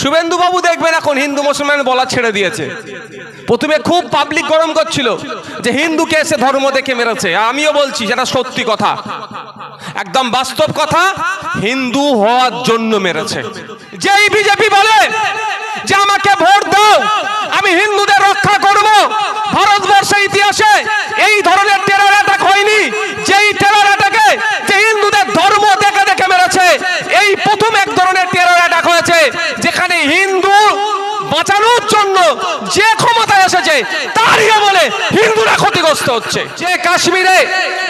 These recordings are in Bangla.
শুভেন্দু বাবু দেখবেন এখন হিন্দু মুসলমান বলা ছেড়ে দিয়েছে। প্রথমে খুব পাবলিক গরম করছিল যে হিন্দুকে এসে ধর্ম দেখে মেরেছে। আমিও বলছি, সেটা সত্যি কথা। একদম বাস্তব কথা, হিন্দু হওয়ার জন্য মেরেছে। যেই বিজেপি বলে যে আমাকে ভোট দাও, আমি হিন্দুদের রক্ষা করব ভারতবর্ষের ইতিহাসে এই ধরনের টেরর অ্যাটাক হয়নি যেই টেরর অ্যাটাকে যে হিন্দুদের ধর্ম দেখে দেখে মেরেছে এই প্রথম এক ধরনের টেরর অ্যাটাক হয়েছে যেখানে হিন্দু বাঁচানোর জন্য যে ক্ষমতায় এসেছে তারই বলে হিন্দুরা ক্ষতিগ্রস্ত হচ্ছে। যে কাশ্মীরে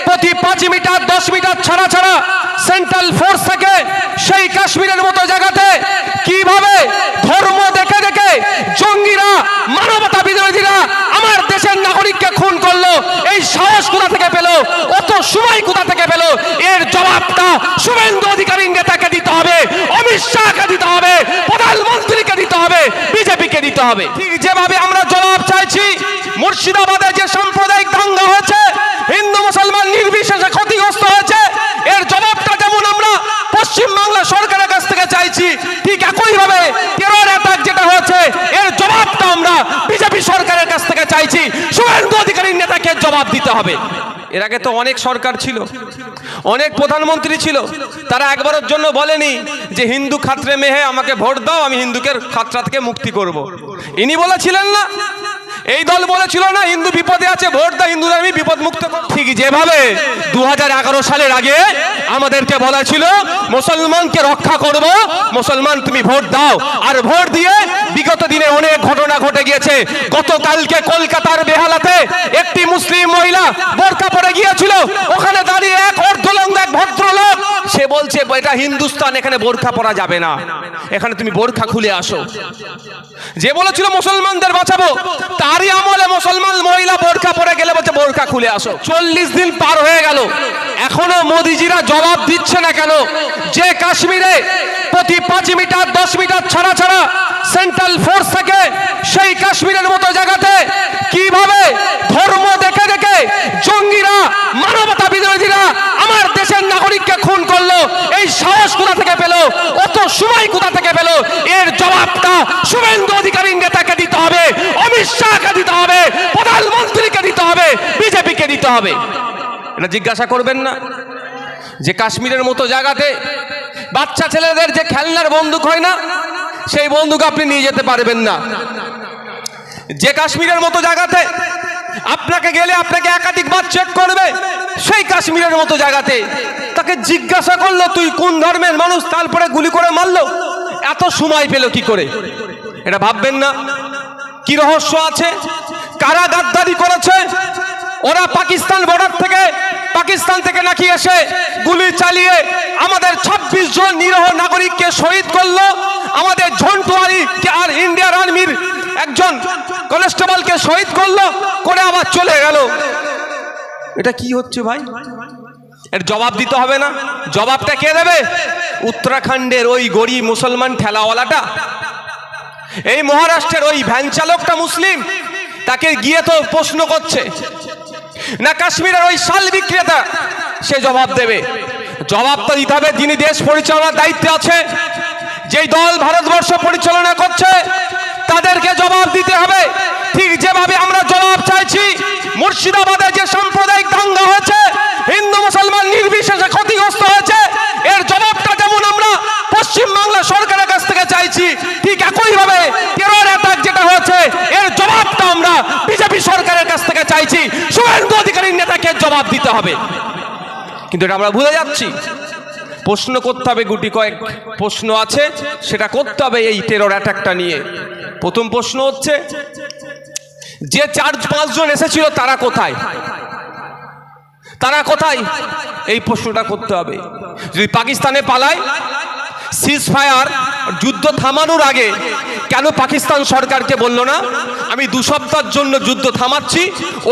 প্রতি পাঁচ মিটার, দশ মিটার ছাড়া ছাড়া সেন্ট্রাল ফোর্স থাকে, সেই কাশ্মীরের মতো জায়গাতে কীভাবে ধর্ম দেখে দেখে জঙ্গিরা, মানবতা বিরোধীরা আমার দেশের নাগরিককে খুন করল, এই সাহস কোথা থেকে পেল, অত সময় কোথা থেকে পেল, এর জবাবটা শুভেন্দু অধিকারী নেতাকে দিতে হবে, অমিত শাহকে দিতে হবে, প্রধানমন্ত্রীকে দিতে হবে, বিজেপিকে দিতে হবে। ঠিক যেভাবে আমরা মুর্শিদাবাদে যে সাম্প্রদায়িক দাঙ্গা হয়েছে, হিন্দু মুসলমান নির্বিশেষে ক্ষতিগ্রস্ত হয়েছে, এর জবাবটা যেমন আমরা পশ্চিম বাংলা সরকারের কাছ থেকে চাইছি, ঠিক একইভাবে টেরর অ্যাটাক যেটা হয়েছে, এর জবাবটা আমরা বিজেপি সরকারের কাছ থেকে চাইছি শুভেন্দু অধিকারী নেতাকে জবাব দিতে হবে এর আগে তো অনেক সরকার ছিল, অনেক প্রধানমন্ত্রী ছিল, তারা একবারের জন্য বলেনি যে হিন্দু খাত্রে মেহে আমাকে ভোট দাও, আমি হিন্দুকে খাতরা থেকে মুক্তি করব। ইনি বলেছিলেন না এই দল বলেছিল না, হিন্দু বিপদে আছে, ভোট দাও, হিন্দুদের আমি বিপদ মুক্ত। ঠিক যেভাবে দু সালের আগে আমাদেরকে বলা ছিল, মুসলমানকে রক্ষা করব, মুসলমান তুমি ভোট দাও আর ভোট দিয়ে বিগত দিনে অনেক ঘটনা ঘটে গিয়েছে গতকালকে কলকাতার বেহালাতে একটি মুসলিম মহিলা বোরকা পরে গিয়েছিল, ওখানে দাঁড়িয়ে এক অর্ধলঙ্গ এক ভদ্রলোক। সে বলছে, এটা হিন্দুস্তান, এখানে বোরখা পরা যাবে না। এখানে তুমি বোরখা খুলে আসো। যে বলেছিল মুসলমানদের বাঁচাবো, তারই আমলে মুসলমান মহিলা বোরখা পরে গেলে বলছে, বোরখা খুলে আসো। চল্লিশ দিন পার হয়ে গেল। এখনও মোদিজিরা জবাব দিচ্ছে না কেন? যে কাশ্মীরে প্রতি পাঁচ মিটার, দশ মিটার ছাড়া ছাড়া সেন্ট্রাল ফোর্স থাকে সেই কাশ্মীরের মতো জায়গাতে কীভাবে ধর্ম দেখে দেখে জঙ্গিরা মানবতা বিরোধীরা আমার দেশের নাগরিককে খুন করল এই সাহস কোথা থেকে পেল? অত সময় কোথা থেকে পেল? এর জবাবটা শুভেন্দু অধিকারী নেতাকে দিতে হবে, অমিত শাহকে দিতে হবে, প্রধানমন্ত্রীকে দিতে হবে, বিজেপিকে দিতে হবে। এটা জিজ্ঞাসা করবেন না। যে কাশ্মীরের মতো জায়গাতে বাচ্চা ছেলেদের যে খেলনার বন্দুক হয় না, সেই বন্দুক আপনি নিয়ে যেতে পারবেন না। যে কাশ্মীরের মতো জায়গাতে আপনাকে গেলে আপনাকে একাধিকবার চেক করবে, সেই কাশ্মীরের মতো জায়গাতে তাকে জিজ্ঞাসা করল, তুই কোন ধর্মের মানুষ? তারপরে গুলি করে মারলো। এত সময় পেল কি করে? এটা ভাববেন না। কি রহস্য আছে? কারা গাদ্দারি করেছে? ওরা পাকিস্তান বর্ডার থেকে, পাকিস্তান থেকে নাকি এসে গুলি চালিয়ে আমাদের ২৬ জন নিরহ নাগরিককে শহীদ করল। আমাদের ঝন্টুয়ারি আর ইন্ডিয়ান আর্মির একজন কনস্টেবলকে শহীদ করল, করে আবার চলে গেল। এটা কি হচ্ছে ভাই? এর জবাব দিতে হবে না। জবাবটা কে দেবে? উত্তরাখণ্ডের ওই গরিব মুসলমান ঠেলাওয়ালাটা। এই মহারাষ্ট্রের ওই ভ্যান চালকটা মুসলিম, তাকে গিয়ে তো প্রশ্ন করছে। না কাশ্মীরের ওই শাল বিক্রেতা, সে জবাব দেবে। জবাবটা দিতে হবে, যিনি দেশ পরিচালনার দায়িত্বে আছে, যেই দল ভারতবর্ষ পরিচালনা করছে, তাদেরকে জবাব দিতে হবে। ঠিক যেভাবে আমরা জবাব চাইছি, মুর্শিদাবাদে যে সাম্প্রদায়িক দাঙ্গা হয়েছে হিন্দু মুসলমান নির্বিশেষে ক্ষতিগ্রস্ত হয়েছে এর জবাবটা যেমন আমরা পশ্চিম বাংলা সরকারের কাছ থেকে চাইছি ঠিক একইভাবে টেরর অ্যাটাক যেটা হয়েছে এর জবাবটা আমরা বিজেপি সরকারের কাছ থেকে চাইছি শুভেন্দু অধিকারী নেতাকে জবাব দিতে হবে। কিন্তু এটা আমরা ভুলে যাচ্ছি। প্রশ্ন করতে হবে গুটি কয়েক। প্রশ্ন আছে, সেটা করতে হবে এই টেরর অ্যাটাকটা নিয়ে। প্রথম প্রশ্ন হচ্ছে, যে চার পাঁচজন এসেছিল, তারা কোথায়? তারা কোথায়? এই প্রশ্নটা করতে হবে। যদি পাকিস্তানে পালায় সিজ ফায়ার যুদ্ধ থামানোর আগে কেন পাকিস্তান সরকারকে বলল না? আমি দু সপ্তাহের জন্য যুদ্ধ থামাচ্ছি,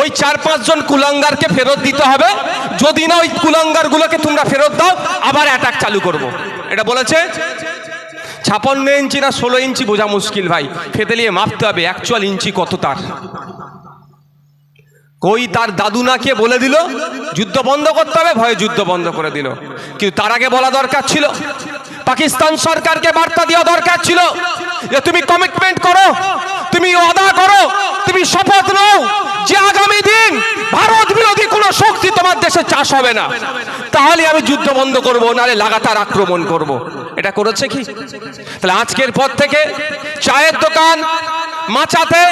ওই চার পাঁচজন কুলাঙ্গারকে ফেরত দিতে হবে। যদি না ওই কুলাঙ্গারগুলোকে তোমরা ফেরত দাও, আবার অ্যাটাক চালু করব। এটা বলেছে? ছাপান্ন ইঞ্চি না ষোলো ইঞ্চি বোঝা মুশকিল ভাই। ফেতে নিয়ে মাপতে হবে অ্যাকচুয়াল ইঞ্চি কত তার? কই তার দাদু নাকে বলে দিল? যুদ্ধ বন্ধ করতে হবে, ভয়ে যুদ্ধ বন্ধ করে দিল। কিন্তু তার আগে বলা দরকার ছিল পাকিস্তান সরকারকে বার্তা দেওয়া দরকার ছিল যে তুমি কমিটমেন্ট করো, তুমি ওয়াদা করো, তুমি শপথ নাও যে আগামী দিন ভারত বিরোধী কোনো শক্তি তোমার দেশে চাষ হবে না। তাহলে আমি যুদ্ধ বন্ধ করব নালে লাগাতার আক্রমণ করব। এটা করেছে কি? তাহলে আজকের পর থেকে চায়ের দোকান মাচাতে,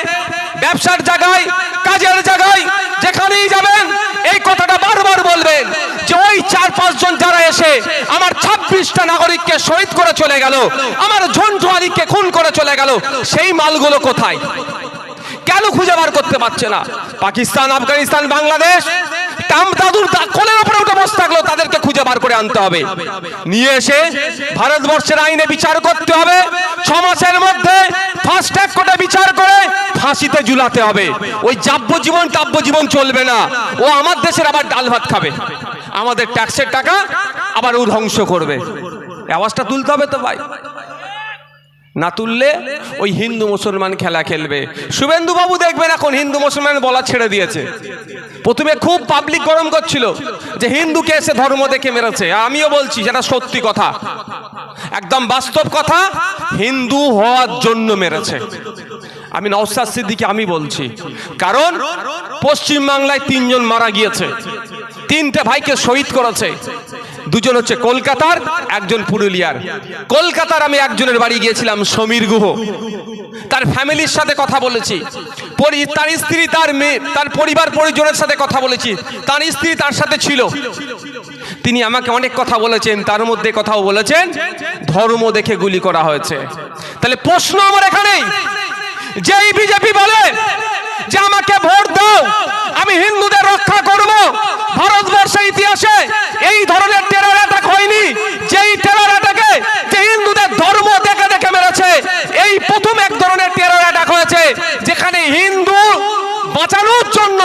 ব্যবসার জায়গায়, কাজের জায়গায় যেখানেই যাবেন এই কথাটা বারবার বলবেন যে ওই চার পাঁচজন যারা এসে আমার ছাব্বিশটা নাগরিককে শহীদ করে চলে গেল, আমার ঝন্টু আলীকে খুন করে চলে গেল, সেই মালগুলো কোথায়? কেন খুঁজে বার করতে পারছে না? পাকিস্তান, আফগানিস্তান, বাংলাদেশ দাদুর কোলের উপরে উঠে বসে থাকল, তাদেরকে খুঁজে বার করে আনতে হবে। নিয়ে এসে ভারতবর্ষের আইনে বিচার করতে হবে। ছ মাসের মধ্যে ফার্স্ট ট্যাগ কোর্টে বিচার করে ফাঁসিতে ঝুলাতে হবে। ওই যাব্যজীবন টাব্যজীবন চলবে না। ও আমার দেশের আবার ডাল ভাত খাবে। আমাদের ট্যাক্সের টাকা আবার ও ধ্বংস করবে। আওয়াজটা তুলতে হবে তো ভাই। না তুললে ওই হিন্দু মুসলমান খেলা খেলবে। শুভেন্দু বাবু দেখবেন এখন হিন্দু মুসলমান বলা ছেড়ে দিয়েছে। প্রথমে খুব পাবলিক গরম করছিল যে হিন্দুকে এসে ধর্ম দেখে মেরেছে। আমিও বলছি, সেটা সত্যি কথা। একদম বাস্তব কথা, হিন্দু হওয়ার জন্য মেরেছে। আমি নওসাদ সিদ্দিকে, আমি বলছি। কারণ পশ্চিম বাংলায় তিনজন মারা গিয়েছে। তিনটে ভাইকে শহীদ করেছে। দুজন হচ্ছে কলকাতার, একজন পুরুলিয়ার। কলকাতার আমি একজনের বাড়ি গিয়েছিলাম সমীর গুহ। তার ফ্যামিলির সাথে কথা বলেছি। তার স্ত্রী, তার মেয়ে, তার পরিবার, পরিজনের সাথে কথা বলেছি। তার স্ত্রী তার সাথে ছিল। তিনি আমাকে অনেক কথা বলেছেন, তার মধ্যে কথাও বলেছেন, ধর্ম দেখে গুলি করা হয়েছে। তাহলে প্রশ্ন আমার এখানেই। যেই বিজেপি বলে যে আমাকে ভোট দাও আমি হিন্দুদের রক্ষা করব ভারতবর্ষের ইতিহাসে এই ধরনের টেরর অ্যাটাক হয়নি যেই টেরর অ্যাটাকে যে হিন্দুদের ধর্ম দেখে দেখে মেরেছে এই প্রথম এক ধরনের টেরর অ্যাটাক হয়েছে যেখানে হিন্দু বাঁচানোর জন্য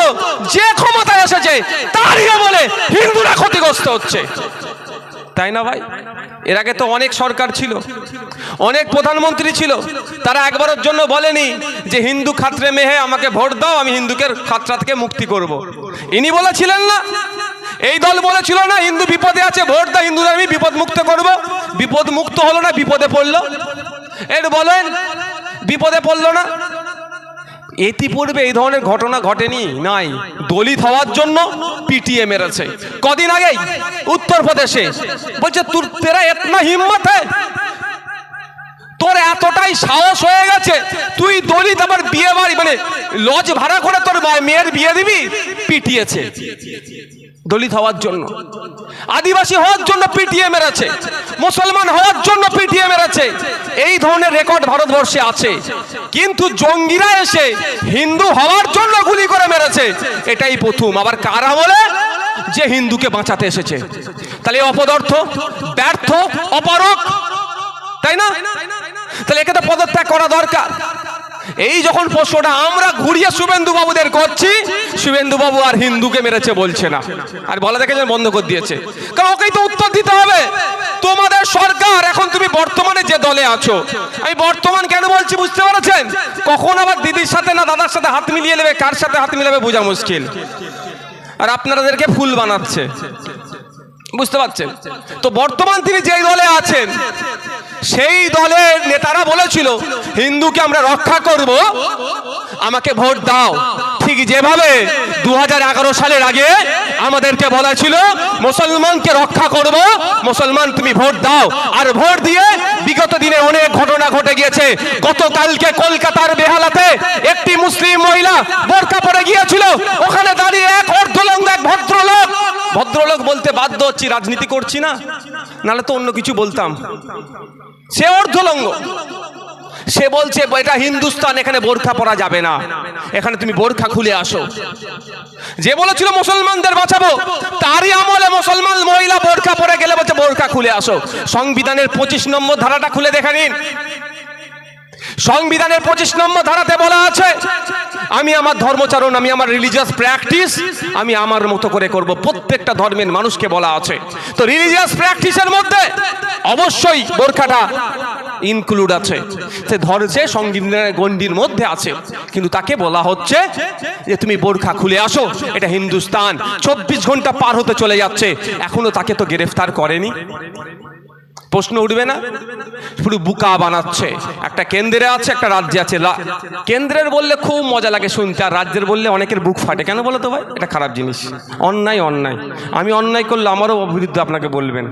যে ক্ষমতায় এসেছে তারই বলে হিন্দুরা ক্ষতিগ্রস্ত হচ্ছে। তাই না ভাই? এর আগে তো অনেক সরকার ছিল, অনেক প্রধানমন্ত্রী ছিল, তারা একবারের জন্য বলেনি যে হিন্দু খাত্রে মেহে, আমাকে ভোট দাও, আমি হিন্দুকে খাতরা থেকে মুক্তি করব। ইনি বলেছিলেন না। এই দল বলেছিল না, হিন্দু বিপদে আছে, ভোট দাও হিন্দুদের আমি বিপদ মুক্ত করব। বিপদ মুক্ত হলো না, বিপদে পড়ল। এর বলেন, বিপদে পড়ল না। ইতিপূর্বে এই ধরনের ঘটনা ঘটেনি, নাই। দলিত হওয়ার জন্য পিটিএ মেরেছে। কদিন আগেই উত্তরপ্রদেশে বলছে, তোর, তেরা এতনা হিম্মত? হ্যাঁ তোর এতটাই সাহস হয়ে গেছে? তুই দলিত আমার বিয়ে বাড়ি মানে লজ ভাড়া করে তোর মেয়ের বিয়ে দিবি? পিটিয়েছে। দলিত হওয়ার জন্য। আদিবাসী হওয়ার জন্য পিটিএ মেরেছে। মুসলমান হওয়ার জন্য পিটিএ মেরেছে। এই ধরনের রেকর্ড ভারতবর্ষে আছে। কিন্তু জঙ্গিরা এসে হিন্দু হওয়ার জন্য গুলি করে মেরেছে। এটাই প্রথম। আবার কারা বলে? যে হিন্দুকে বাঁচাতে এসেছে। তাহলে অপদার্থ, ব্যর্থ অপারক তাই না? তাহলে একে তো পদত্যাগ করা দরকার। এই যখন প্রশ্নটা আমরা ঘুরিয়ে শুভেন্দু বাবুদের করছি শুভেন্দু বাবু আর হিন্দুকে মেরেছে বলছে না। আর বলা দেখে যে বন্ধ করে দিয়েছে। কারণ ওকেই তো উত্তর দিতে হবে। তোমাদের সরকার, এখন তুমি বর্তমানে যে দলে আছো, আমি বর্তমান কেন বলছি বুঝতে পারছেন? কখন আবার দিদির সাথে না দাদার সাথে হাত মিলিয়ে নেবে, কার সাথে হাত মিলাবে বোঝা মুশকিল। আর আপনাদেরকে ফুল বানাচ্ছে। বুঝতে পারছেন? তো বর্তমান তিনি যেই দলে আছেন সেই দলের নেতারা বলেছিল, হিন্দুকে আমরা রক্ষা করব, আমাকে ভোট দাও। ঠিক যেভাবে দু হাজার এগারো সালের আগে আমাদেরকে বলা ছিল, মুসলমানকে রক্ষা করব, মুসলমান তুমি ভোট দাও। আর ভোট দিয়ে বিগত দিনে অনেক ঘটনা ঘটে গিয়েছে। গতকালকে কলকাতার বেহালাতে একটি মুসলিম মহিলা বোরকা পরে গিয়েছিল। ওখানে দাঁড়িয়ে এক অর্ধলঙ্গ এক ভদ্রলোক। ভদ্রলোক বলতে বাধ্য হচ্ছি, রাজনীতি করছি না। নাহলে তো অন্য কিছু বলতাম। সে অর্ধলঙ্গ সে বলছে, এটা হিন্দুস্তান, এখানে বোরখা পরা যাবে না। এখানে তুমি বোরখা খুলে আসো। যে বলেছিল, মুসলমানদের বাঁচাবো। তারই আমলে মুসলমান মহিলা বোরখা পরে গেলে বলছে, বোরখা খুলে আসো। সংবিধানের পঁচিশ নম্বর ধারাটা খুলে দেখে নিন। সংবিধানের পঁচিশ নম্বর ধারাতে বলা আছে আমি আমার ধর্মচারণ আমি আমার রিলিজিয়াস প্র্যাকটিস আমি আমার মতো করে করব। প্রত্যেকটা ধর্মের মানুষকে বলা আছে। তো রিলিজিয়াস প্র্যাকটিসের মধ্যে অবশ্যই বোরখাটা ইনক্লুড আছে। সে ধরেছে সংবিধানের গণ্ডির মধ্যে আছে। কিন্তু তাকে বলা হচ্ছে যে তুমি বোরখা খুলে আসো এটা হিন্দুস্তান। চব্বিশ ঘণ্টা পার হতে চলে যাচ্ছে। এখনও তাকে তো গ্রেফতার করেনি। প্রশ্ন উঠবে না? পুরো বুকা বানাচ্ছে। একটা কেন্দ্রে আছে, একটা রাজ্যে আছে। কেন্দ্রের বললে খুব মজা লাগে শুনতে, আর রাজ্যের বললে অনেকের বুক ফাটে। কেন বলো তো ভাই? এটা খারাপ জিনিস। অন্যায় অন্যায়। আমি অন্যায় করলে আমারও বিরুদ্ধে আপনাকে বলবেন।